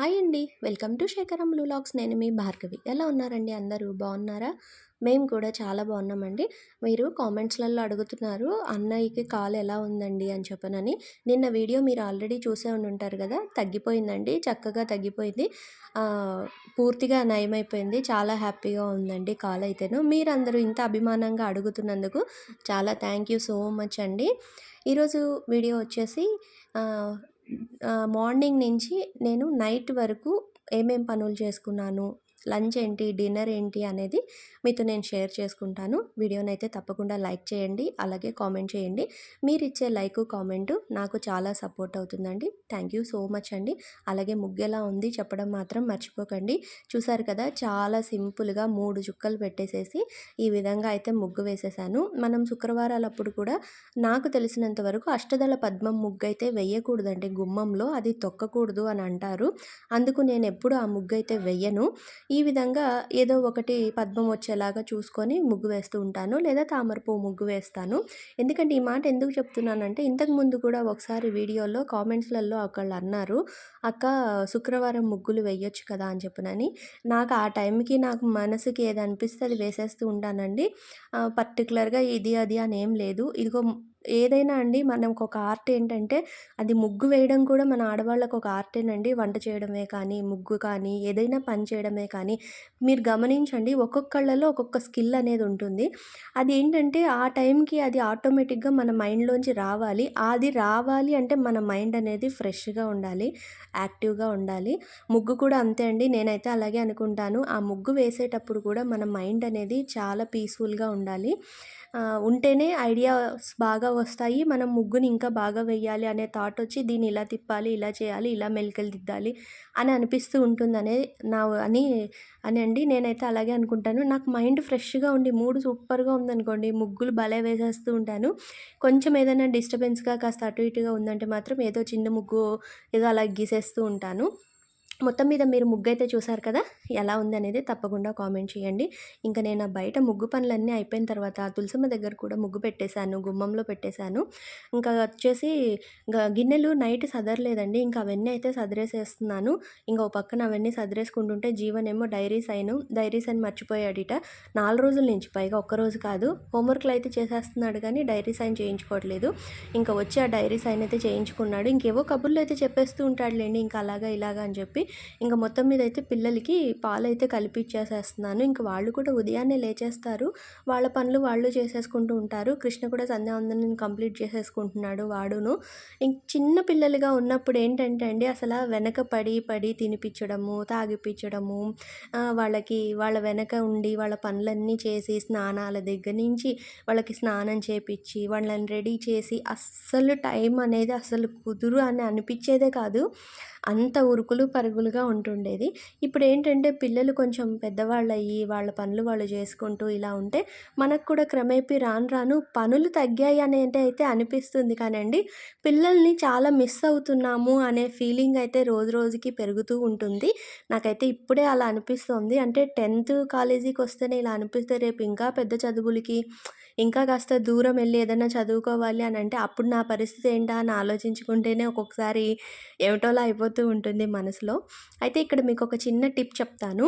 Hi అండి. Welcome to Shekharam లూలాగ్స్ నేను మీ భార్గవి. ఎలా ఉన్నారండి అందరూ? బాగున్నారా? మేము కూడా చాలా బాగున్నామండి. మీరు కామెంట్స్లలో అడుగుతున్నారు అన్నయ్యకి కాలు ఎలా ఉందండి? అని చెప్పనని. నిన్న వీడియో మీరు ఆల్రెడీ చూసే ఉండి ఉంటారు కదా? తగ్గిపోయిందండి. చక్కగా తగ్గిపోయింది. పూర్తిగా నయమైపోయింది. చాలా హ్యాపీగా ఉందండి కాల్ అయితేను మీరందరూ ఇంత అభిమానంగా అడుగుతున్నందుకు చాలా థ్యాంక్ యూ సో మచ్ అండి. ఈరోజు వీడియో వచ్చేసి మార్నింగ్ నుంచి నేను నైట్ వరకు ఏమేం పనులు చేసుకున్నాను లంచ్ ఏంటి డిన్నర్ ఏంటి అనేది మీతో నేను షేర్ చేసుకుంటాను. వీడియోని అయితే తప్పకుండా లైక్ చేయండి అలాగే కామెంట్ చేయండి. మీరు ఇచ్చే లైక్ కామెంట్ నాకు చాలా సపోర్ట్ అవుతుందండి. థ్యాంక్ యూ సో మచ్ అండి. అలాగే ముగ్గు ఎలా ఉంది చెప్పడం మాత్రం మర్చిపోకండి. చూసారు కదా చాలా సింపుల్గా మూడు చుక్కలు పెట్టేసేసి ఈ విధంగా అయితే ముగ్గు వేసేసాను. మనం శుక్రవారాలప్పుడు కూడా నాకు తెలిసినంత వరకు అష్టదళ పద్మం ముగ్గు అయితే వెయ్యకూడదండి గుమ్మంలో అది తొక్కకూడదు అని అంటారు. అందుకు నేను ఎప్పుడు ఆ ముగ్గు అయితే వెయ్యను ఈ విధంగా ఏదో ఒకటి పద్మం వచ్చేలాగా చూసుకొని ముగ్గు వేస్తూ ఉంటాను లేదా తామరపు ముగ్గు వేస్తాను. ఎందుకంటే ఈ మాట ఎందుకు చెప్తున్నానంటే ఇంతకు ముందు కూడా ఒకసారి వీడియోలో కామెంట్స్లలో ఒకళ్ళు అన్నారు అక్క శుక్రవారం ముగ్గులు వేయొచ్చు కదా అని చెప్పనని. నాకు ఆ టైంకి నాకు మనసుకి ఏది అనిపిస్తే అది వేసేస్తూ ఉంటానండి. పర్టికులర్గా ఇది అది అని ఏం లేదు. ఇదిగో ఏదైనా అండి మనకు ఒక ఆర్ట్ ఏంటంటే అది ముగ్గు వేయడం కూడా మన ఆడవాళ్ళకు ఒక ఆర్టేనండి వంట చేయడమే కానీ ముగ్గు కానీ ఏదైనా పని చేయడమే కానీ మీరు గమనించండి ఒక్కొక్కళ్ళలో ఒక్కొక్క స్కిల్ అనేది ఉంటుంది. అది ఏంటంటే ఆ టైంకి అది ఆటోమేటిక్గా మన మైండ్లోంచి రావాలి. అది రావాలి అంటే మన మైండ్ అనేది ఫ్రెష్గా ఉండాలి యాక్టివ్గా ఉండాలి. ముగ్గు కూడా అంతే అండి. నేనైతే అలాగే అనుకుంటాను. ఆ ముగ్గు వేసేటప్పుడు కూడా మన మైండ్ అనేది చాలా పీస్ఫుల్గా ఉండాలి. ఉంటేనే ఐడియాస్ బాగా వస్తాయి. మనం ముగ్గుని ఇంకా బాగా వేయాలి అనే థాట్ వచ్చి దీన్ని ఇలా తిప్పాలి ఇలా చేయాలి ఇలా మెలికలు దిద్దాలి అని అనిపిస్తూ ఉంటుందనే నా అని అని అండి నేనైతే అలాగే అనుకుంటాను. నాకు మైండ్ ఫ్రెష్గా ఉండి మూడు సూపర్గా ఉందనుకోండి ముగ్గులు భలే వేసేస్తూ ఉంటాను. కొంచెం ఏదైనా డిస్టర్బెన్స్గా కాస్త అటు ఇటుగా ఉందంటే మాత్రం ఏదో చిన్న ముగ్గు ఏదో అలా గీసేస్తూ ఉంటాను. మొత్తం మీద మీరు ముగ్గు అయితే చూసారు కదా? ఎలా ఉందనేది తప్పకుండా కామెంట్ చేయండి. ఇంకా నేను బయట ముగ్గు పనులన్నీ అయిపోయిన తర్వాత తులసమ్మ దగ్గర కూడా ముగ్గు పెట్టేశాను గుమ్మంలో పెట్టేశాను. ఇంకా వచ్చేసి గిన్నెలు నైట్ సదరలేదండి. ఇంకా అవన్నీ అయితే సదరేసేస్తున్నాను. ఇంకా ఓ పక్కన అవన్నీ సదరేసుకుంటుంటే జీవనేమో డైరీస్ అయిను. డైరీస్ అని మర్చిపోయాడిట. నాలుగు రోజుల నుంచి పైగా ఒక్క రోజు కాదు. హోంవర్క్లు అయితే చేసేస్తున్నాడు కానీ డైరీ సైన్ చేయించుకోవట్లేదు. ఇంకా వచ్చి ఆ డైరీ సైన్ అయితే చేయించుకున్నాడు. ఇంకేవో కబుర్లు అయితే చెప్పేస్తూ ఉంటాడులేండి. ఇంకా అలాగా ఇలాగా అని చెప్పి ఇంకా మొత్తం మీద అయితే పిల్లలకి పాలు అయితే ఇంకా వాళ్ళు కూడా ఉదయాన్నే లేచేస్తారు. వాళ్ళ పనులు వాళ్ళు చేసేసుకుంటూ ఉంటారు. కృష్ణ కూడా సంధ్యావందనం కంప్లీట్ చేసేసుకుంటున్నాడు వాడును. ఇంక చిన్న పిల్లలుగా ఉన్నప్పుడు ఏంటంటే అండి అసలు వెనక పడి పడి తినిపించడము తాగిపించడము వాళ్ళకి వాళ్ళ వెనక ఉండి వాళ్ళ పనులన్నీ చేసి స్నానాల దగ్గర నుంచి వాళ్ళకి స్నానం చేపించి వాళ్ళని రెడీ చేసి అస్సలు టైం అనేది అసలు కుదురు అని అనిపించేదే కాదు. అంత ఉరుకులు పరుగులుగా ఉంటుండేది. ఇప్పుడు ఏంటంటే పిల్లలు కొంచెం పెద్దవాళ్ళు అయ్యి వాళ్ళ పనులు వాళ్ళు చేసుకుంటూ ఇలా ఉంటే మనకు కూడా క్రమేపీ రాను రాను పనులు తగ్గాయి అనేది అయితే అనిపిస్తుంది కానండి. పిల్లల్ని చాలా మిస్ అవుతున్నాము అనే ఫీలింగ్ అయితే రోజు రోజుకి పెరుగుతూ ఉంటుంది. నాకైతే ఇప్పుడే అలా అనిపిస్తుంది. అంటే టెన్త్ కాలేజీకి వస్తేనే ఇలా అనిపిస్తే రేపు ఇంకా పెద్ద చదువులకి ఇంకా కాస్త దూరం వెళ్ళి ఏదైనా చదువుకోవాలి అని అంటే అప్పుడు నా పరిస్థితి ఏంటా అని ఆలోచించుకుంటేనే ఒక్కొక్కసారి ఏమిటోలా అవుతూ ఉంటుంది మనసులో. అయితే ఇక్కడ మీకు ఒక చిన్న టిప్ చెప్తాను.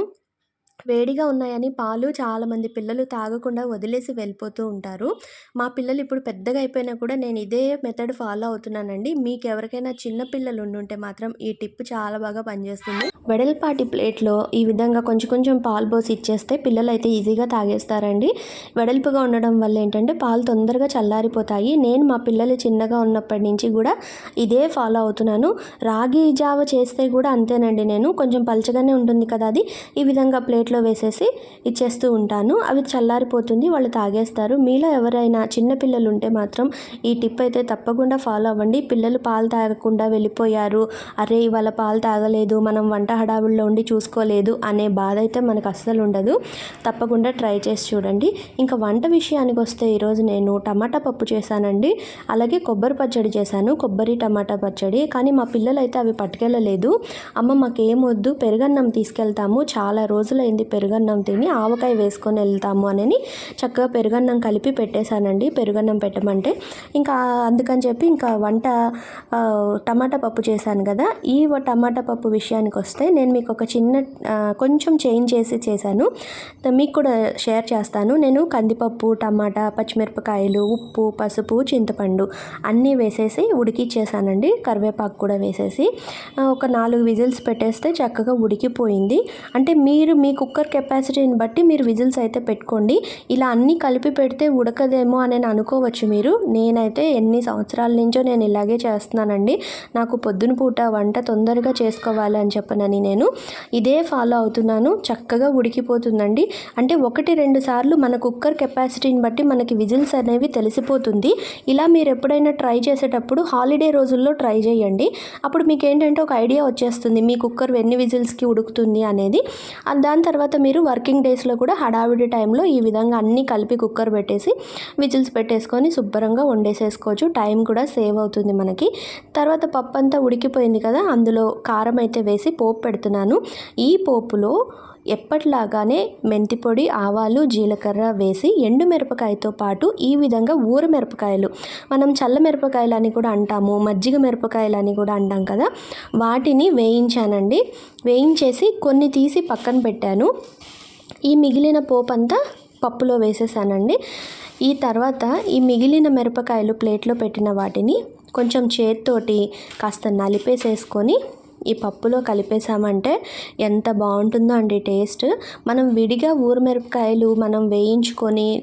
వేడిగా ఉన్నాయని పాలు చాలామంది పిల్లలు తాగకుండా వదిలేసి వెళ్ళిపోతూ ఉంటారు. మా పిల్లలు ఇప్పుడు పెద్దగా అయిపోయినా కూడా నేను ఇదే మెథడ్ ఫాలో అవుతున్నానండి. మీకు ఎవరికైనా చిన్న పిల్లలు ఉండుంటే మాత్రం ఈ టిప్ చాలా బాగా పనిచేస్తుంది. వెడల్పాటి ప్లేట్లో ఈ విధంగా కొంచెం కొంచెం పాలు పోసి ఇచ్చేస్తే పిల్లలు అయితే ఈజీగా తాగేస్తారండి. వెడల్పుగా ఉండడం వల్ల ఏంటంటే పాలు తొందరగా చల్లారిపోతాయి. నేను మా పిల్లలు చిన్నగా ఉన్నప్పటి నుంచి కూడా ఇదే ఫాలో అవుతున్నాను. రాగి జావ చేస్తే కూడా అంతేనండి నేను. కొంచెం పలచగానే ఉంటుంది కదా అది. ఈ విధంగా ప్లేట్లో వేసేసి ఇచ్చేస్తూ ఉంటాను. అవి చల్లారిపోతుంది వాళ్ళు తాగేస్తారు. మీలో ఎవరైనా చిన్నపిల్లలు ఉంటే మాత్రం ఈ టిప్ అయితే తప్పకుండా ఫాలో అవ్వండి. పిల్లలు పాలు తాగకుండా వెళ్ళిపోయారు. అరే ఇవాళ పాలు తాగలేదు మనం వంట హడావుల్లో ఉండి చూసుకోలేదు అనే బాధ అయితే మనకు అస్సలు ఉండదు. తప్పకుండా ట్రై చేసి చూడండి. ఇంకా వంట విషయానికి వస్తే ఈరోజు నేను టమాటా పప్పు చేశానండి. అలాగే కొబ్బరి పచ్చడి చేశాను. కొబ్బరి టమాటా పచ్చడి. కానీ మా పిల్లలు అయితే అవి పట్టుకెళ్ళలేదు. అమ్మ మాకేమొద్దు పెరుగన్నం తీసుకెళ్తాము. చాలా రోజులైంది చాలామంది పెరుగన్నం తిని ఆవకాయ వేసుకొని వెళ్తాము అని చక్కగా పెరుగన్నం కలిపి పెట్టేశానండి. పెరుగన్నం పెట్టమంటే ఇంకా అందుకని చెప్పి ఇంకా వంట టమాటా పప్పు చేశాను కదా. ఈ టమాటా పప్పు విషయానికి వస్తే నేను మీకు ఒక చిన్న కొంచెం చేంజ్ చేసి చేశాను. మీకు కూడా షేర్ చేస్తాను. నేను కందిపప్పు టమాటా పచ్చిమిరపకాయలు ఉప్పు పసుపు చింతపండు అన్నీ వేసేసి ఉడికిచ్చేసానండి కరివేపాకు కూడా వేసేసి ఒక నాలుగు విజిల్స్ పెట్టేస్తే చక్కగా ఉడికిపోయింది. అంటే మీరు మీకు కుక్కర్ కెపాసిటీని బట్టి మీరు విజిల్స్ అయితే పెట్టుకోండి. ఇలా అన్నీ కలిపి పెడితే ఉడకదేమో అని అనుకోవచ్చు మీరు. నేనైతే ఎన్ని సంవత్సరాల నుంచో నేను ఇలాగే చేస్తున్నానండి. నాకు పొద్దున పూట వంట తొందరగా చేసుకోవాలి అని చెప్పనని నేను ఇదే ఫాలో అవుతున్నాను. చక్కగా ఉడికిపోతుందండి. అంటే ఒకటి రెండు సార్లు మన కుక్కర్ కెపాసిటీని బట్టి మనకి విజిల్స్ అనేవి తెలిసిపోతుంది. ఇలా మీరు ఎప్పుడైనా ట్రై చేసేటప్పుడు హాలిడే రోజుల్లో ట్రై చేయండి. అప్పుడు మీకు ఏంటంటే ఒక ఐడియా వచ్చేస్తుంది. మీ కుక్కర్ ఎన్ని విజిల్స్కి ఉడుకుతుంది అనేది. దాని తర్వాత తర్వాత మీరు వర్కింగ్ డేస్లో కూడా హడావిడి టైంలో ఈ విధంగా అన్నీ కలిపి కుక్కర్ పెట్టేసి విజిల్స్ పెట్టేసుకొని శుభ్రంగా వండేసేసుకోవచ్చు. టైం కూడా సేవ్ అవుతుంది మనకి. తర్వాత పప్పు అంతా ఉడికిపోయింది కదా అందులో కారం అయితే వేసి పోపు పెడుతున్నాను. ఈ పోపులో ఎప్పటిలాగానే మెంతి పొడి ఆవాలు జీలకర్ర వేసి ఎండు మిరపకాయతో పాటు ఈ విధంగా ఊర మిరపకాయలు. మనం చల్ల మిరపకాయలు అని కూడా అంటాము మజ్జిగ మిరపకాయలు అని కూడా అంటాం కదా. వాటిని వేయించానండి. వేయించేసి కొన్ని తీసి పక్కన పెట్టాను. ఈ మిగిలిన పోపు అంతా పప్పులో వేసేసానండి. ఈ తర్వాత ఈ మిగిలిన మిరపకాయలు ప్లేట్లో పెట్టిన వాటిని కొంచెం చేత్తోటి కాస్త నలిపేసేసుకొని ఈ పప్పులో కలిపేసామంటే ఎంత బాగుంటుందో అండి టేస్ట్. మనం విడిగా ఊరమిరపకాయలు మనం వేయించుకొని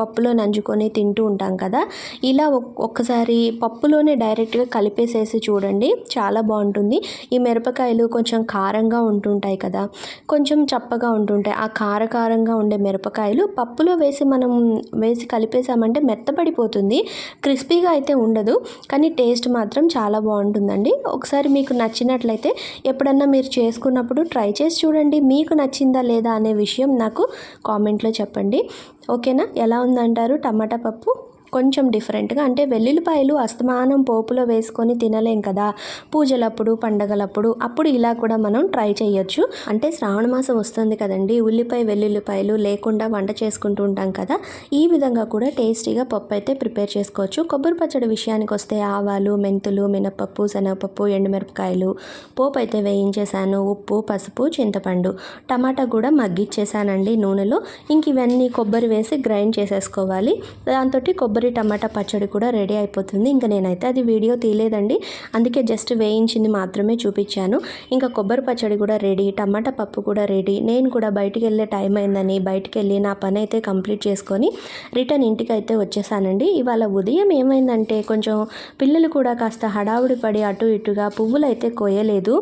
పప్పులో నంచుకొని తింటూ ఉంటాం కదా. ఇలా ఒక్కసారి పప్పులోనే డైరెక్ట్గా కలిపేసేసి చూడండి. చాలా బాగుంటుంది. ఈ మిరపకాయలు కొంచెం కారంగా ఉంటుంటాయి కదా. కొంచెం చప్పగా ఉంటుంటాయి. ఆ కారకారంగా ఉండే మిరపకాయలు పప్పులో వేసి మనం వేసి కలిపేసామంటే మెత్తపడిపోతుంది క్రిస్పీగా అయితే ఉండదు. కానీ టేస్ట్ మాత్రం చాలా బాగుంటుందండి. ఒకసారి మీకు నచ్చినట్లయితే ఎప్పుడన్నా మీరు చేసుకున్నప్పుడు ట్రై చేసి చూడండి. మీకు నచ్చిందా లేదా అనే విషయం నాకు కామెంట్లో చెప్పండి. ఓకేనా? ఎలా ఉందంటారు టమాటా పప్పు? కొంచెం డిఫరెంట్గా. అంటే వెల్లుల్లిపాయలు అస్తమానం పోపులో వేసుకొని తినలేం కదా. పూజలప్పుడు పండగలప్పుడు అప్పుడు ఇలా కూడా మనం ట్రై చేయొచ్చు. అంటే శ్రావణ మాసం వస్తుంది కదండి. ఉల్లిపాయ వెల్లుల్లిపాయలు లేకుండా వంట చేసుకుంటూ ఉంటాం కదా. ఈ విధంగా కూడా టేస్టీగా పప్పు అయితే ప్రిపేర్ చేసుకోవచ్చు. కొబ్బరి పచ్చడి విషయానికి వస్తే ఆవాలు మెంతులు మినపప్పు శనగపప్పు ఎండుమిరపకాయలు పోపు అయితే వేయించేసాను ఉప్పు పసుపు చింతపండు. టమాటా కూడా మగ్గిచ్చేసానండి నూనెలో. ఇంక ఇవన్నీ కొబ్బరి వేసి గ్రైండ్ చేసేసుకోవాలి. దాంతో కొబ్బరి టమాటా పచ్చడి కూడా రెడీ అయిపోతుంది. ఇంకా నేనైతే అది వీడియో తీయలేదండి. అందుకే జస్ట్ వేయించింది మాత్రమే చూపించాను. ఇంకా కొబ్బరి పచ్చడి కూడా రెడీ టమాటా పప్పు కూడా రెడీ. నేను కూడా బయటికి వెళ్ళే టైం అయిందని బయటికి వెళ్ళి నా పని అయితే కంప్లీట్ చేసుకొని రిటర్న్ ఇంటికి అయితే వచ్చేసానండి. ఇవాళ ఉదయం ఏమైందంటే కొంచెం పిల్లలు కూడా కాస్త హడావుడి పడి అటు ఇటుగా పువ్వులు అయితే కోయలేదు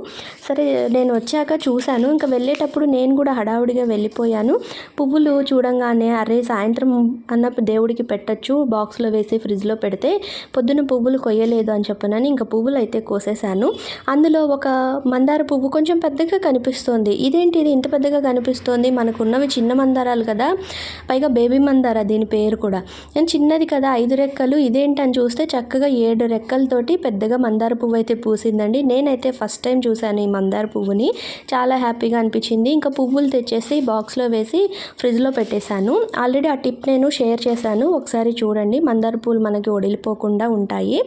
సరే నేను వచ్చాక చూశాను. ఇంకా వెళ్ళేటప్పుడు నేను కూడా హడావుడిగా వెళ్ళిపోయాను. పువ్వులు చూడంగానే అరే సాయంత్రం అన్న దేవుడికి పెట్టచ్చు బాక్స్లో వేసి ఫ్రిడ్జ్లో పెడితే పొద్దున పువ్వులు కొయ్యలేదు అని చెప్పనని ఇంకా పువ్వులు అయితే కోసేశాను. అందులో ఒక మందార పువ్వు కొంచెం పెద్దగా కనిపిస్తోంది. ఇదేంటి ఇది? ఇంత పెద్దగా కనిపిస్తోంది. మనకున్నవి చిన్న మందారాలు కదా. పైగా బేబీ మందార దీని పేరు కూడా. నేను చిన్నది కదా ఐదు రెక్కలు. ఇదేంటి అని చూస్తే చక్కగా ఏడు రెక్కలతోటి పెద్దగా మందార పువ్వు అయితే పూసిందండి. నేనైతే ఫస్ట్ టైం చూశాను ఈ మందార పువ్వుని. చాలా హ్యాపీగా అనిపించింది. ఇంకా పువ్వులు తెచ్చేసి బాక్స్లో వేసి ఫ్రిడ్జ్లో పెట్టేశాను. ఆల్రెడీ ఆ టిప్ నేను షేర్ చేశాను. ఒకసారి చూడండి. మందార పూలు మనకి ఒడిలిపోకుండా ఉంటాయి.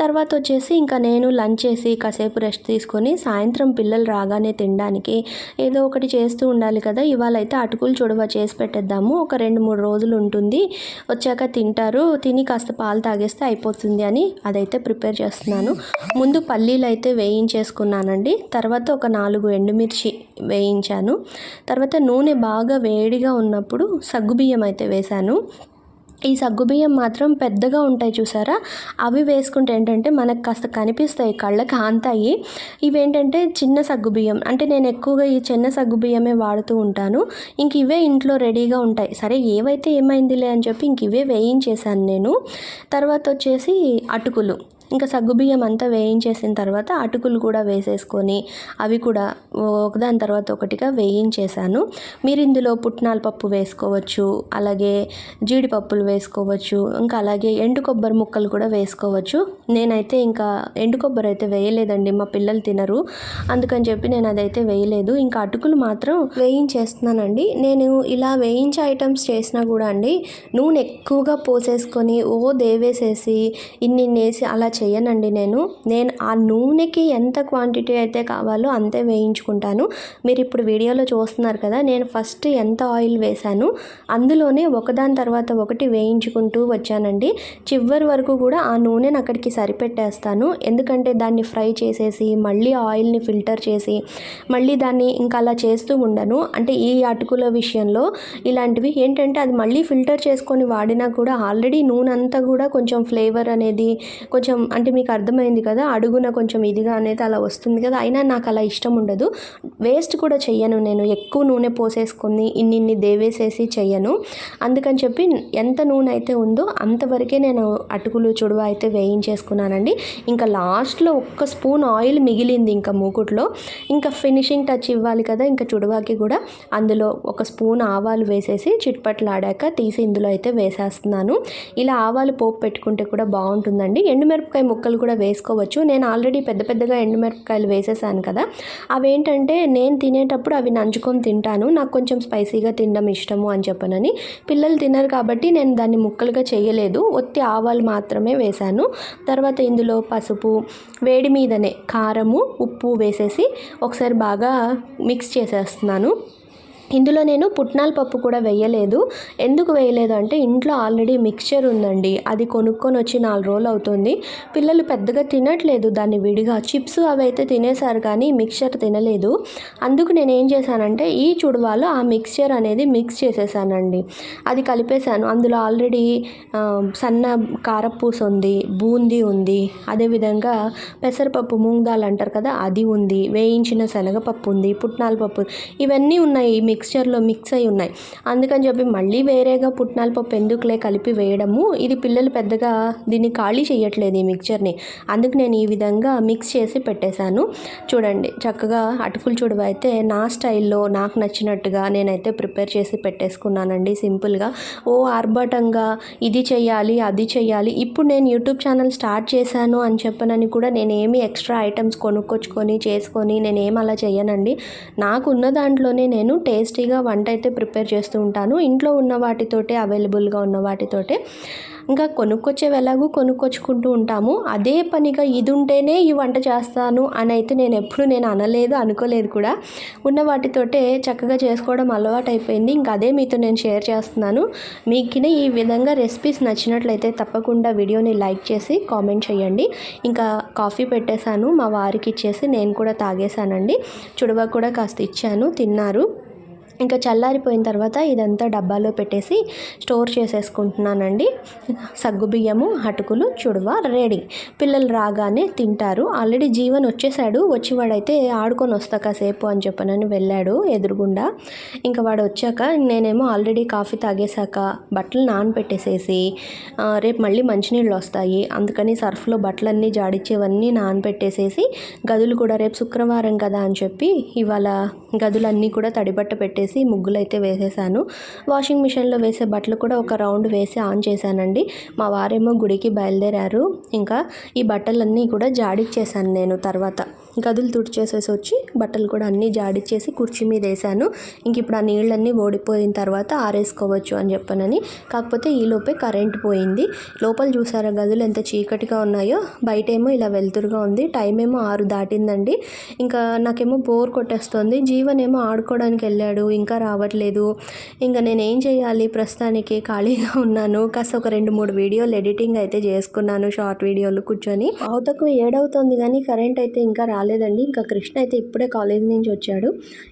తర్వాత వచ్చేసి ఇంకా నేను లంచ్ చేసి కాసేపు రెస్ట్ తీసుకొని సాయంత్రం పిల్లలు రాగానే తినడానికి ఏదో ఒకటి చేస్తూ ఉండాలి కదా. ఇవాళ అయితే అటుకులు చుడవ చేసి పెట్టేద్దాము. ఒక రెండు మూడు రోజులు ఉంటుంది. వచ్చాక తింటారు. తిని కాస్త పాలు తాగేస్తే అయిపోతుంది అని అదైతే ప్రిపేర్ చేస్తున్నాను. ముందు పల్లీలు అయితే వేయించేసుకున్నానండి. తర్వాత ఒక నాలుగు ఎండుమిర్చి వేయించాను. తర్వాత నూనె బాగా వేడిగా ఉన్నప్పుడు సగ్గుబియ్యం అయితే వేశాను. ఈ సగ్గుబియ్యం మాత్రం పెద్దగా ఉంటాయి చూసారా? అవి వేసుకుంటే ఏంటంటే మనకు కాస్త కనిపిస్తాయి కళ్ళకి కాంతాయి ఇవేంటంటే చిన్న సగ్గుబియ్యం అంటే నేను ఎక్కువగా ఈ చిన్న సగ్గుబియ్యమే వాడుతూ ఉంటాను. ఇంక ఇవే ఇంట్లో రెడీగా ఉంటాయి. సరే ఏవైతే ఏమైందిలే అని చెప్పి ఇంక ఇవే వేయించేసాను నేను. తర్వాత వచ్చేసి అటుకులు. ఇంకా సగ్గుబియ్యం అంతా వేయించేసిన తర్వాత అటుకులు కూడా వేసేసుకొని అవి కూడా ఒకదాని తర్వాత ఒకటిగా వేయించేసాను మీరు ఇందులో పుట్నాల పప్పు వేసుకోవచ్చు అలాగే జీడిపప్పులు వేసుకోవచ్చు ఇంకా అలాగే ఎండు కొబ్బరి ముక్కలు కూడా వేసుకోవచ్చు. నేనైతే ఇంకా ఎండు కొబ్బరి అయితే వేయలేదండి మా పిల్లలు తినరు. అందుకని చెప్పి నేను అదైతే వేయలేదు. ఇంకా అటుకులు మాత్రం వేయించేస్తున్నానండి. నేను ఇలా వేయించే ఐటమ్స్ చేసినా కూడా అండి నూనె ఎక్కువగా పోసేసుకొని ఓ దేవేసేసి ఇన్నిన్నేసి వేసి అలా చేయనండి నేను. నేను ఆ నూనెకి ఎంత క్వాంటిటీ అయితే కావాలో అంతే వేయించుకుంటాను. మీరు ఇప్పుడు వీడియోలో చూస్తున్నారు కదా నేను ఫస్ట్ ఎంత ఆయిల్ వేశాను అందులోనే ఒకదాని తర్వాత ఒకటి వేయించుకుంటూ వచ్చానండి. చివరి వరకు కూడా ఆ నూనెను అక్కడికి సరిపెట్టేస్తాను. ఎందుకంటే దాన్ని ఫ్రై చేసేసి మళ్ళీ ఆయిల్ని ఫిల్టర్ చేసి మళ్ళీ దాన్ని ఇంకా అలా చేస్తూ ఉండను. అంటే ఈ అటుకుల విషయంలో ఇలాంటివి ఏంటంటే అది మళ్ళీ ఫిల్టర్ చేసుకొని వాడినా కూడా ఆల్రెడీ నూనె అంతా కూడా కొంచెం ఫ్లేవర్ అనేది కొంచెం అంటే మీకు అర్థమైంది కదా అడుగున కొంచెం ఇదిగా అనేది అలా వస్తుంది కదా అయినా నాకు అలా ఇష్టం ఉండదు. వేస్ట్ కూడా చెయ్యను నేను ఎక్కువ నూనె పోసేసుకొని ఇన్ని ఇన్ని దేవేసేసి చెయ్యను. అందుకని చెప్పి ఎంత నూనె అయితే ఉందో అంతవరకే నేను అటుకులు చుడువ అయితే వేయించేసుకున్నానండి. ఇంకా లాస్ట్లో ఒక్క స్పూన్ ఆయిల్ మిగిలింది ఇంకా మూకుట్లో. ఇంకా ఫినిషింగ్ టచ్ ఇవ్వాలి కదా ఇంకా చుడువాకి కూడా. అందులో ఒక స్పూన్ ఆవాలు వేసేసి చిట్పట్లాడాక తీసి ఇందులో అయితే వేసేస్తున్నాను. ఇలా ఆవాలు పోపు పెట్టుకుంటే కూడా బాగుంటుందండి. ఎండుమిరపకాయ ముక్కలు కూడా వేసుకోవచ్చు. నేను ఆల్రెడీ పెద్ద పెద్దగా ఎండుమిరపకాయలు వేసేసాను కదా. అవేంటంటే నేను తినేటప్పుడు అవి నంచుకొని తింటాను. నాకు కొంచెం స్పైసీగా తినడం ఇష్టము అని చెప్పనని. పిల్లలు తినరు కాబట్టి నేను దాన్ని ముక్కలుగా చేయలేదు. ఒత్తి ఆవాలు మాత్రమే వేశాను. తర్వాత ఇందులో పసుపు వేడి మీదనే కారము ఉప్పు వేసేసి ఒకసారి బాగా మిక్స్ చేసేస్తున్నాను. ఇందులో నేను పుట్నాల పప్పు కూడా వేయలేదు. ఎందుకు వేయలేదు అంటే ఇంట్లో ఆల్రెడీ మిక్చర్ ఉందండి. అది కొనుక్కొని వచ్చి నాలుగు రోజులు అవుతుంది. పిల్లలు పెద్దగా తినట్లేదు. దాన్ని విడిగా చిప్స్ అవి అయితే తినేశారు కానీ మిక్చర్ తినలేదు. అందుకు నేను ఏం చేశానంటే ఈ చుడవాలో ఆ మిక్చర్ అనేది మిక్స్ చేసేసానండి. అది కలిపేశాను. అందులో ఆల్రెడీ సన్న కారపూస ఉంది బూందీ ఉంది అదేవిధంగా పెసరపప్పు మూంగ్ దాల్ అంటారు కదా అది ఉంది వేయించిన శనగపప్పు ఉంది పుట్నాల పప్పు. ఇవన్నీ ఉన్నాయి మిక్స్ మిక్స్చర్లో మిక్స్ అయి ఉన్నాయి. అందుకని చెప్పి మళ్ళీ వేరేగా పుట్నాల పప్పు ఎందుకులే కలిపి వేయడము. ఇది పిల్లలు పెద్దగా దీన్ని ఖాళీ చేయట్లేదు ఈ మిక్చర్ని. అందుకు నేను ఈ విధంగా మిక్స్ చేసి పెట్టేశాను. చూడండి చక్కగా అటుకులు చూడవ అయితే నా స్టైల్లో నాకు నచ్చినట్టుగా నేనైతే ప్రిపేర్ చేసి పెట్టేసుకున్నానండి సింపుల్గా. ఓ ఆర్భాటంగా ఇది చేయాలి అది చెయ్యాలి. ఇప్పుడు నేను యూట్యూబ్ ఛానల్ స్టార్ట్ చేశాను అని చెప్పనని కూడా నేనేమి ఎక్స్ట్రా ఐటమ్స్ కొనుక్కొచ్చుకొని చేసుకొని నేనేం అలా చేయనండి నాకు ఉన్న దాంట్లోనే నేను టేస్ట్ టేస్టీగా వంట అయితే ప్రిపేర్ చేస్తూ ఉంటాను. ఇంట్లో ఉన్న వాటితోటే అవైలబుల్గా ఉన్న వాటితోటే. ఇంకా కొనుక్కొచ్చేవి ఎలాగూ కొనుక్కొచ్చుకుంటూ ఉంటాము. అదే పనిగా ఇది ఉంటేనే ఈ వంట చేస్తాను అని అయితే నేను ఎప్పుడు నేను అనలేదు అనుకోలేదు కూడా. ఉన్న వాటితోటే చక్కగా చేసుకోవడం అలవాటు అయిపోయింది ఇంకా అదే మీతో నేను షేర్ చేస్తున్నాను. మీకు ఈ విధంగా రెసిపీస్ నచ్చినట్లయితే తప్పకుండా వీడియోని లైక్ చేసి కామెంట్ చేయండి. ఇంకా కాఫీ పెట్టేశాను మా వారికి ఇచ్చేసి నేను కూడా తాగేశానండి. చుడవ కూడా కాస్త ఇచ్చాను తిన్నారు. ఇంకా చల్లారిపోయిన తర్వాత ఇదంతా డబ్బాలో పెట్టేసి స్టోర్ చేసేసుకుంటున్నానండి. సగ్గుబియ్యము అటుకులు చుడువ రెడీ. పిల్లలు రాగానే తింటారు. ఆల్రెడీ జీవన్ వచ్చేసాడు. వచ్చి వాడైతే ఆడుకొని వస్తా కాసేపు అని చెప్పనని వెళ్ళాడు ఎదురుగుండా. ఇంకా వాడు వచ్చాక నేనేమో ఆల్రెడీ కాఫీ తాగేశాక బట్టలు నానబెట్టేసేసి రేపు మళ్ళీ మంచినీళ్ళు వస్తాయి. అందుకని సర్ఫ్లో బట్టలన్నీ జాడిచ్చేవన్నీ నానబెట్టేసేసి గదులు కూడా రేపు శుక్రవారం కదా అని చెప్పి ఇవాళ గదులన్నీ కూడా తడిబట్ట పెట్టేసి ముగ్గులు అయితే వేసేసాను. వాషింగ్ మిషన్లో వేసే బట్టలు కూడా ఒక రౌండ్ వేసి ఆన్ చేశానండి. మా వారేమో గుడికి బయలుదేరారు. ఇంకా ఈ బట్టలన్నీ కూడా జాడిచ్చేసాను నేను తర్వాత. గదులు తుడిచేసేసి వచ్చి బట్టలు కూడా అన్నీ జాడిచ్చేసి కుర్చీ మీద వేసాను ఇంక ఇప్పుడు ఆ నీళ్ళన్నీ ఓడిపోయిన తర్వాత ఆరేసుకోవచ్చు అని చెప్పనని. కాకపోతే ఈలోపే కరెంట్ పోయింది. లోపల చూసారా గదులు ఎంత చీకటిగా ఉన్నాయో? బయటేమో ఇలా వెలుతురుగా ఉంది. టైం ఏమో ఆరు దాటిందండి. ఇంకా నాకేమో బోర్ కొట్టేస్తుంది. జీవన్ ఏమో ఆడుకోవడానికి వెళ్ళాడు. ఇంకా రావట్లేదు. ఇంకా నేను ఏం చేయాలి? ప్రస్తుతానికి ఖాళీగా ఉన్నాను. కాస్త ఒక రెండు మూడు వీడియోలు ఎడిటింగ్ అయితే చేసుకున్నాను. షార్ట్ వీడియోలు కూర్చొని. అవతకు ఏడవుతుంది కానీ కరెంట్ అయితే ఇంకా రాలేదండి. ఇంకా కృష్ణ అయితే ఇప్పుడే కాలేజ్ నుంచి వచ్చాడు.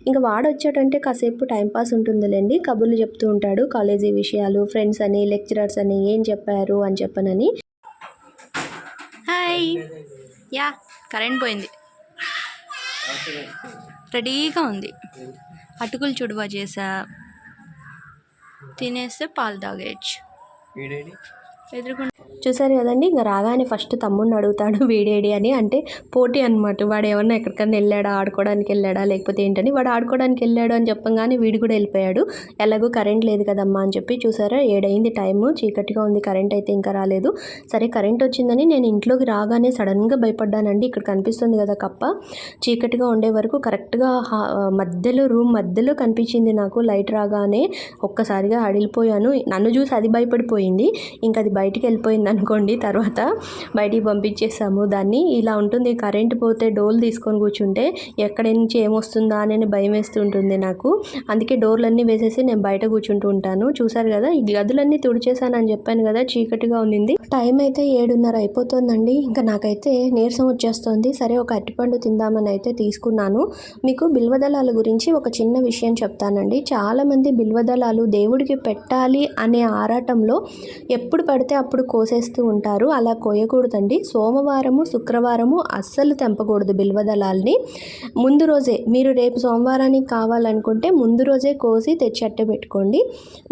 ఇంకా వాడు వచ్చాడంటే కాసేపు టైంపాస్ ఉంటుందిలేండి. కబుర్లు చెప్తూ ఉంటాడు కాలేజీ విషయాలు ఫ్రెండ్స్ అని లెక్చరర్స్ అని ఏం చెప్పారు అని చెప్పనని. హాయ్. యా కరెంట్ పోయింది. రెడీగా ఉంది. అటుకులు చుడువ చేసా. తినేస్తే పాలు తాగేయచ్చు. ఎదురుకుండా చూసారు కదండి ఇంకా రాగానే ఫస్ట్ తమ్ముడిని అడుగుతాడు వీడేడి అని. అంటే పోటీ అనమాట వాడు ఏమన్నా ఎక్కడికన్నా వెళ్ళాడా ఆడుకోవడానికి వెళ్ళాడా లేకపోతే ఏంటని. వాడు ఆడుకోవడానికి వెళ్ళాడు అని చెప్పంగానే వీడు కూడా వెళ్ళిపోయాడు. ఎలాగో కరెంట్ లేదు కదమ్మా అని చెప్పి చూసారా ఏడైంది టైము. చీకటిగా ఉంది కరెంట్ అయితే ఇంకా రాలేదు. సరే కరెంట్ వచ్చిందని నేను ఇంట్లోకి రాగానే సడన్గా భయపడ్డానండి. ఇక్కడ కనిపిస్తుంది కదా కప్ప. చీకటిగా ఉండే వరకు కరెక్ట్గా మధ్యలో రూమ్ మధ్యలో కనిపించింది నాకు. లైట్ రాగానే ఒక్కసారిగా అడిలిపోయాను. నన్ను చూసి అది భయపడిపోయింది. ఇంకా అది బయటికి వెళ్ళిపోయింది. అనుకోండి తర్వాత బయటికి పంపించేసాము. దాన్ని ఇలా ఉంటుంది కరెంట్ పోతే డోల్ తీసుకొని కూర్చుంటే ఎక్కడి నుంచి ఏమొస్తుందా అని భయం వేస్తుంటుంది నాకు. అందుకే డోర్లన్నీ వేసేసి నేను బయట కూర్చుంటూ ఉంటాను. చూసారు కదా ఈ గదులన్నీ తుడిచేసానని చెప్పాను కదా చీకటిగా ఉన్నింది టైం అయితే ఏడున్నర అయిపోతుందండి. ఇంకా నాకైతే నీరసం వచ్చేస్తుంది. సరే ఒక అరటిపండు తిందామని అయితే తీసుకున్నాను. మీకు బిల్వదళాల గురించి ఒక చిన్న విషయం చెప్తానండి. చాలామంది బిల్వదళాలు దేవుడికి పెట్టాలి అనే ఆరాటంలో ఎప్పుడు పడితే అప్పుడు కోసేస్తూ ఉంటారు. అలా కోయకూడదండి. సోమవారము శుక్రవారము అస్సలు తెంపకూడదు బిల్వదళాల్ని ముందు రోజే మీరు రేపు సోమవారానికి కావాలనుకుంటే ముందు రోజే కోసి తెచ్చి అట్టే పెట్టుకోండి.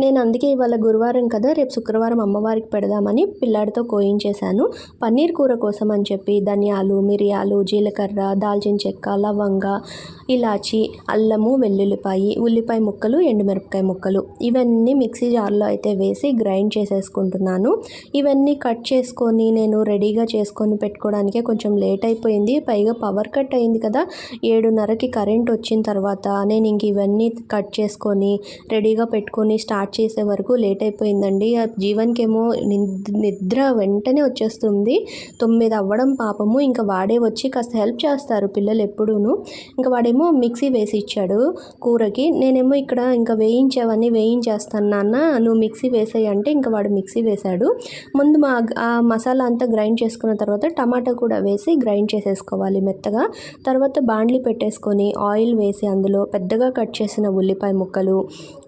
నేను అందుకే ఇవాళ గురువారం కదా రేపు శుక్రవారం అమ్మవారికి పెడదామని పిల్లాడితో కోయించేశాను పన్నీర్ కూర కోసం అని చెప్పి ధనియాలు మిరియాలు జీలకర్ర దాల్చిన చెక్క లవంగ ఇలాచి అల్లము వెల్లుల్లిపాయి ఉల్లిపాయ ముక్కలు ఎండుమిరపకాయ ముక్కలు. ఇవన్నీ మిక్సీ జార్లో అయితే వేసి గ్రైండ్ చేసేసుకుంటున్నాను. ఇవన్నీ కట్ చేసుకొని నేను రెడీగా చేసుకొని పెట్టుకోవడానికే కొంచెం లేట్ అయిపోయింది. పైగా పవర్ కట్ అయింది కదా. ఏడున్నరకి కరెంట్ వచ్చిన తర్వాత నేను ఇంక ఇవన్నీ కట్ చేసుకొని రెడీగా పెట్టుకొని స్టార్ట్ చేసే వరకు లేట్ అయిపోయిందండి. జీవన్కి ఏమో నిద్ర వెంటనే వచ్చేస్తుంది. తొమ్మిది అవ్వడం పాపము. ఇంకా వాడే వచ్చి కాస్త హెల్ప్ చేస్తారు పిల్లలు ఎప్పుడూను. ఇంకా వాడేమో మిక్సీ వేసి ఇచ్చాడు కూరకి. నేనేమో ఇక్కడ ఇంకా వేయించేవన్నీ వేయించేస్తాను నాన్న. నువ్వు మిక్సీ వేసాయి అంటే ఇంకా వాడు మిక్సీ వేశాడు. ముందు మా ఆ మసాలా అంతా గ్రైండ్ చేసుకున్న తర్వాత టమాటా కూడా వేసి గ్రైండ్ చేసేసుకోవాలి మెత్తగా. తర్వాత బాండ్లీ పెట్టేసుకొని ఆయిల్ వేసి అందులో పెద్దగా కట్ చేసిన ఉల్లిపాయ ముక్కలు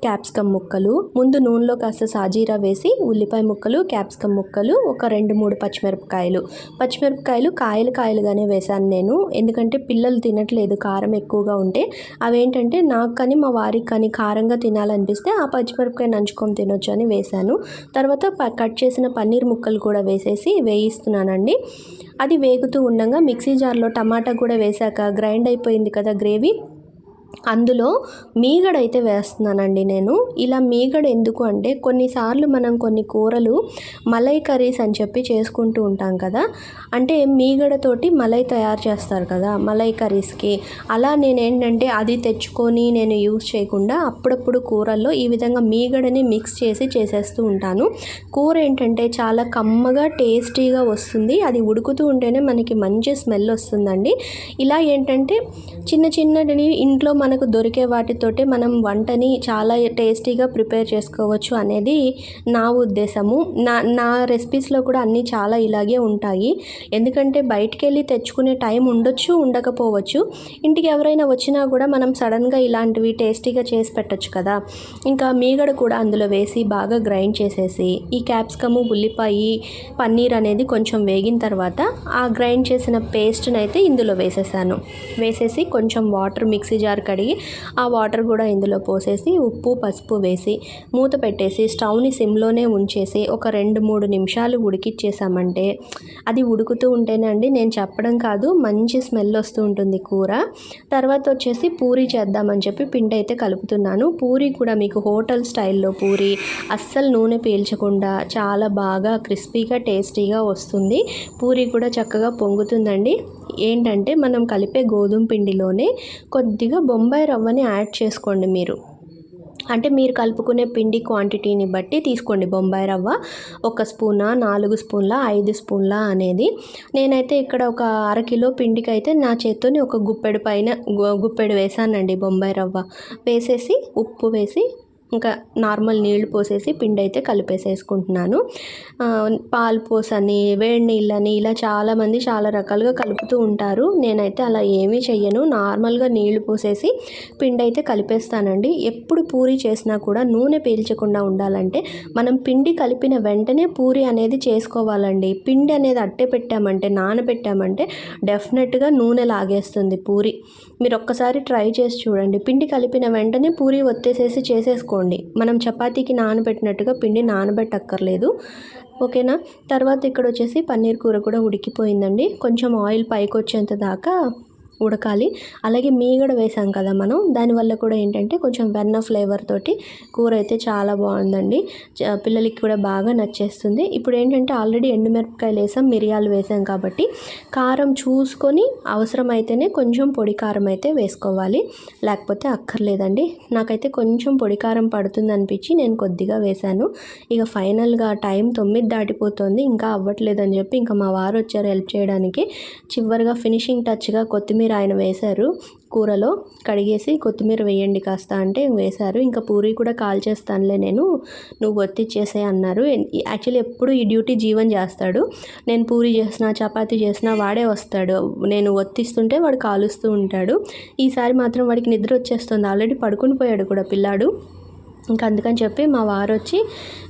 క్యాప్సికమ్ ముక్కలు ముందు నూనెలో కాస్త సాజీరా వేసి ఉల్లిపాయ ముక్కలు క్యాప్సికమ్ ముక్కలు ఒక రెండు మూడు పచ్చిమిరపకాయలు. పచ్చిమిరపకాయలు కాయలు కాయలుగానే వేశాను నేను. ఎందుకంటే పిల్లలు తినట్లేదు కారం ఎక్కువగా ఉంటే. అవేంటంటే నాకు కానీ మా వారికి కానీ కారంగా తినాలనిపిస్తే ఆ పచ్చిమిరపకాయ నంచుకొని తినొచ్చు అని వేశాను తర్వాత కట్ చేసిన పన్నీర్ ముక్కలు ముక్కలు కూడా వేసేసి వేయిస్తున్నానండి. అది వేగుతూ ఉండగా మిక్సీ జార్లో టమాటా కూడా వేశాక గ్రైండ్ అయిపోయింది కదా గ్రేవీ. అందులో మీగడ అయితే వేస్తున్నానండి నేను. ఇలా మీగడ ఎందుకు అంటే కొన్నిసార్లు మనం కొన్ని కూరలు మలై కర్రీస్ అని చెప్పి చేసుకుంటూ ఉంటాం కదా. అంటే మీగడతోటి మలై తయారు చేస్తారు కదా మలై కర్రీస్కి. అలా నేను ఏంటంటే అది తెచ్చుకొని నేను యూస్ చేయకుండా అప్పుడప్పుడు కూరల్లో ఈ విధంగా మీగడని మిక్స్ చేసి చేసేస్తూ ఉంటాను. కూర ఏంటంటే చాలా కమ్మగా టేస్టీగా వస్తుంది. అది ఉడుకుతూ ఉంటేనే మనకి మంచి స్మెల్ వస్తుందండి. ఇలా ఏంటంటే చిన్న చిన్నటిని ఇంట్లో మనకు దొరికే వాటితోటే మనం వంటని చాలా టేస్టీగా ప్రిపేర్ చేసుకోవచ్చు అనేది నా ఉద్దేశము. నా నా రెసిపీస్లో కూడా అన్నీ చాలా ఇలాగే ఉంటాయి. ఎందుకంటే బయటికి వెళ్ళి తెచ్చుకునే టైం ఉండొచ్చు ఉండకపోవచ్చు. ఇంటికి ఎవరైనా వచ్చినా కూడా మనం సడన్గా ఇలాంటివి టేస్టీగా చేసి పెట్టచ్చు కదా. ఇంకా మీగడ కూడా అందులో వేసి బాగా గ్రైండ్ చేసేసి ఈ క్యాప్సికము ఉల్లిపాయ పన్నీర్ అనేది కొంచెం వేగిన తర్వాత ఆ గ్రైండ్ చేసిన పేస్ట్ని అయితే ఇందులో వేసేసాను. వేసేసి కొంచెం వాటర్ మిక్సీ జార్ కడిగి ఆ వాటర్ కూడా ఇందులో పోసేసి ఉప్పు పసుపు వేసి మూత పెట్టేసి స్టవ్ని సిమ్లోనే ఉంచేసి ఒక రెండు మూడు నిమిషాలు ఉడికిచ్చేసామంటే అది ఉడుకుతూ ఉంటేనే అండి నేను చెప్పడం కాదు మంచి స్మెల్ వస్తూ ఉంటుంది కూర. తర్వాత వచ్చేసి పూరి చేద్దామని చెప్పి పిండి అయితే కలుపుతున్నాను. పూరి కూడా మీకు హోటల్ స్టైల్లో పూరి అస్సలు నూనె పీల్చకుండా చాలా బాగా క్రిస్పీగా టేస్టీగా వస్తుంది. పూరి కూడా చక్కగా పొంగుతుందండి. ఏంటంటే మనం కలిపే గోధుమ పిండిలోనే కొద్దిగా బొంబాయి రవ్వని యాడ్ చేసుకోండి మీరు. అంటే మీరు కలుపుకునే పిండి క్వాంటిటీని బట్టి తీసుకోండి. బొంబాయి రవ్వ ఒక స్పూనా నాలుగు స్పూన్ల ఐదు స్పూన్ల అనేది. నేనైతే ఇక్కడ ఒక అరకిలో పిండికి అయితే నా చేత్తోని ఒక గుప్పెడు పైన గుప్పెడు వేసానండి బొంబాయి రవ్వ. వేసేసి ఉప్పు వేసి ఇంకా నార్మల్ నీళ్ళు పోసేసి పిండి అయితే కలిపేసేసుకుంటున్నాను పాలు పోసని వేడి నీళ్ళని ఇలా చాలామంది చాలా రకాలుగా కలుపుతూ ఉంటారు. నేనైతే అలా ఏమీ చెయ్యను. నార్మల్గా నీళ్ళు పోసేసి పిండి అయితే కలిపేస్తానండి. ఎప్పుడు పూరి చేసినా కూడా నూనె పీల్చకుండా ఉండాలంటే మనం పిండి కలిపిన వెంటనే పూరి అనేది చేసుకోవాలండి. పిండి అనేది అట్టే పెట్టామంటే నానబెట్టామంటే డెఫినెట్గా నూనె లాగేస్తుంది పూరి. మీరు ఒక్కసారి ట్రై చేసి చూడండి. పిండి కలిపిన వెంటనే పూరి ఒత్తేసేసి చేసేసుకోండి. మనం చపాతీకి నానబెట్టినట్టుగా పిండి నానబెట్టక్కర్లేదు. ఓకేనా? తర్వాత ఇక్కడ వచ్చేసి పన్నీర్ కూర కూడా ఉడికిపోయిందండి. కొంచెం ఆయిల్ పైకి వచ్చేంత దాకా ఉడకాలి. అలాగే మీగడ వేసాం కదా మనం. దానివల్ల కూడా ఏంటంటే కొంచెం వెన్న ఫ్లేవర్ తోటి కూర అయితే చాలా బాగుందండి. పిల్లలకి కూడా బాగా నచ్చేస్తుంది. ఇప్పుడు ఏంటంటే ఆల్రెడీ ఎండుమిరపకాయలు వేసాం మిరియాలు వేసాం కాబట్టి కారం చూసుకొని అవసరమైతేనే కొంచెం పొడి కారం అయితే వేసుకోవాలి. లేకపోతే అక్కర్లేదండి. నాకైతే కొంచెం పొడి కారం పడుతుంది అనిపించి నేను కొద్దిగా వేశాను ఇక ఫైనల్గా టైం తొమ్మిది దాటిపోతుంది. ఇంకా అవ్వట్లేదని చెప్పి ఇంకా మా వారు వచ్చారు హెల్ప్ చేయడానికి. చివరిగా ఫినిషింగ్ టచ్గా కొత్తిమీర ఆయన వేశారు. కూరలో కడిగేసి కొత్తిమీర వేయండి కాస్త అంటే వేశారు. ఇంకా పూరి కూడా కాల్ చేస్తానులే నేను. నువ్వు ఒత్తిచ్చేసే అన్నారు. యాక్చువల్లీ ఎప్పుడు ఈ డ్యూటీ జీవన్ చేస్తాడు. నేను పూరి చేసినా చపాతి చేసినా వాడే వస్తాడు. నేను ఒత్తిస్తుంటే వాడు కాలుస్తూ ఉంటాడు. ఈసారి మాత్రం వాడికి నిద్ర వచ్చేస్తుంది. ఆల్రెడీ పడుకుని పోయాడు కూడా పిల్లాడు. ఇంకా అందుకని చెప్పి మా వారు వచ్చి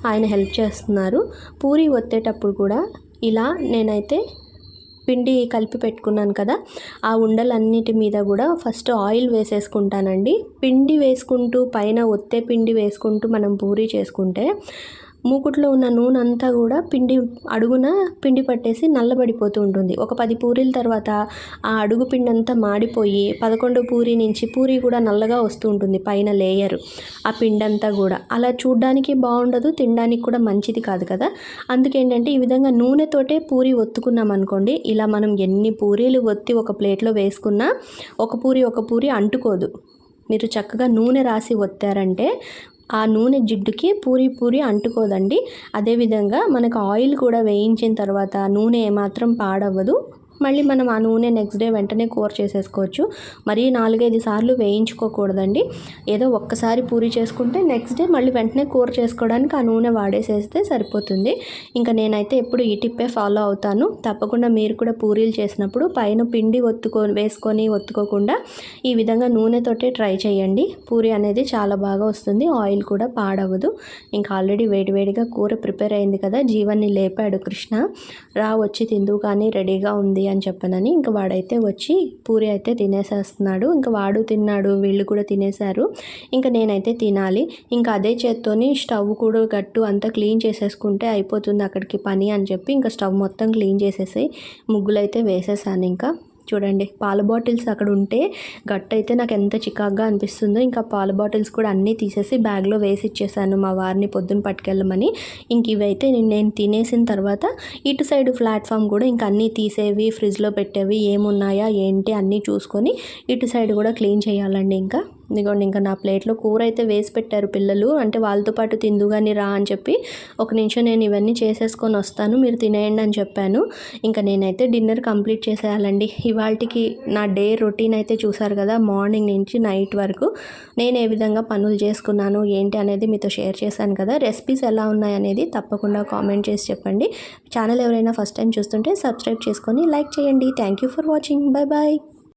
ఆయన హెల్ప్ చేస్తున్నారు. పూరి ఒత్తేటప్పుడు కూడా ఇలా నేనైతే పిండి కలిపి పెట్టుకున్నాను కదా ఆ ఉండలన్నిటి మీద కూడా ఫస్ట్ ఆయిల్ వేసేసుకుంటానండి. పిండి వేసుకుంటూ పైన ఒత్తే పిండి వేసుకుంటూ మనం పూరి చేసుకుంటే మూకుట్లో ఉన్న నూనె అంతా కూడా పిండి అడుగున పిండి పట్టేసి నల్లబడిపోతూ ఉంటుంది. ఒక పది పూరీల తర్వాత ఆ అడుగు పిండి అంతా మాడిపోయి పదకొండు పూరి నుంచి పూరి కూడా నల్లగా వస్తూ ఉంటుంది పైన లేయర్ ఆ పిండి అంతా కూడా. అలా చూడ్డానికి బాగుండదు తినడానికి కూడా మంచిది కాదు కదా. అందుకేంటంటే ఈ విధంగా నూనెతోటే పూరి ఒత్తుకున్నాం అనుకోండి ఇలా మనం ఎన్ని పూరీలు ఒత్తి ఒక ప్లేట్లో వేసుకున్నా ఒక పూరి ఒక పూరి అంటుకోదు. మీరు చక్కగా నూనె రాసి ఒత్తారంటే ఆ నూనె జిడ్డుకి పూరి పూరి అంటుకోదండి. అదేవిధంగా మనకు ఆయిల్ కూడా వేయించిన తర్వాత నూనె ఏమాత్రం పాడవ్వదు. మళ్ళీ మనం ఆ నూనె నెక్స్ట్ డే వెంటనే కూర చేసేసుకోవచ్చు. మరీ నాలుగైదు సార్లు వేయించుకోకూడదండి. ఏదో ఒక్కసారి పూరి చేసుకుంటే నెక్స్ట్ డే మళ్ళీ వెంటనే కూర చేసుకోవడానికి ఆ నూనె వాడేసేస్తే సరిపోతుంది. ఇంకా నేనైతే ఎప్పుడు ఈ టిప్పే ఫాలో అవుతాను. తప్పకుండా మీరు కూడా పూరీలు చేసినప్పుడు పైన పిండి ఒత్తుకో వేసుకొని ఒత్తుకోకుండా ఈ విధంగా నూనెతోటే ట్రై చేయండి. పూరి అనేది చాలా బాగా వస్తుంది. ఆయిల్ కూడా పాడవదు. ఇంకా ఆల్రెడీ వేడివేడిగా కూర ప్రిపేర్ అయింది కదా. జీవన్ని లేపాడు కృష్ణ. రా వచ్చి తిందువు కానీ రెడీగా ఉంది అని చెప్పనని ఇంకా వాడైతే వచ్చి పూరి అయితే తినేసేస్తున్నాడు. ఇంకా వాడు తిన్నాడు వీళ్ళు కూడా తినేశారు. ఇంకా నేనైతే తినాలి. ఇంకా అదే చేత్తోని స్టవ్ కూడా గట్టు అంతా క్లీన్ చేసేసుకుంటే అయిపోతుంది అక్కడికి పని అని చెప్పి ఇంకా స్టవ్ మొత్తం క్లీన్ చేసేసి ముగ్గులు అయితే వేసేసాను ఇంకా. చూడండి పాల బాటిల్స్ అక్కడ ఉంటే గట్ట అయితే నాకు ఎంత చికాగ్గా అనిపిస్తుందో ఇంకా పాల బాటిల్స్ కూడా అన్నీ తీసేసి బ్యాగ్లో వేసి ఇచ్చేసాను మా వారిని పొద్దున్న పట్టుకెళ్ళమని. ఇంక ఇవైతే నేను నేను తినేసిన తర్వాత ఇటు సైడ్ ప్లాట్ఫామ్ కూడా ఇంకా అన్నీ తీసేవి ఫ్రిడ్జ్లో పెట్టేవి ఏమున్నాయా ఏంటి అన్నీ చూసుకొని ఇటు సైడ్ కూడా క్లీన్ చేయాలండి ఇంకా. ఇదిగోండి ఇంకా నా ప్లేట్లో కూర అయితే వేసి పెట్టారు పిల్లలు. అంటే వాళ్ళతో పాటు తిందు కానీ రా అని చెప్పి ఒక నిమిషం నేను ఇవన్నీ చేసేసుకొని వస్తాను మీరు తినేయండి అని చెప్పాను. ఇంకా నేనైతే డిన్నర్ కంప్లీట్ చేసేయాలండి. ఇవాళకి నా డే రొటీన్ అయితే చూసారు కదా మార్నింగ్ నుంచి నైట్ వరకు నేను ఏ విధంగా పనులు చేసుకున్నాను ఏంటి అనేది మీతో షేర్ చేశాను కదా. రెసిపీస్ ఎలా ఉన్నాయనేది తప్పకుండా కామెంట్ చేసి చెప్పండి. ఛానల్ ఎవరైనా ఫస్ట్ టైం చూస్తుంటే సబ్స్క్రైబ్ చేసుకొని లైక్ చేయండి. Thank you for watching. Bye bye.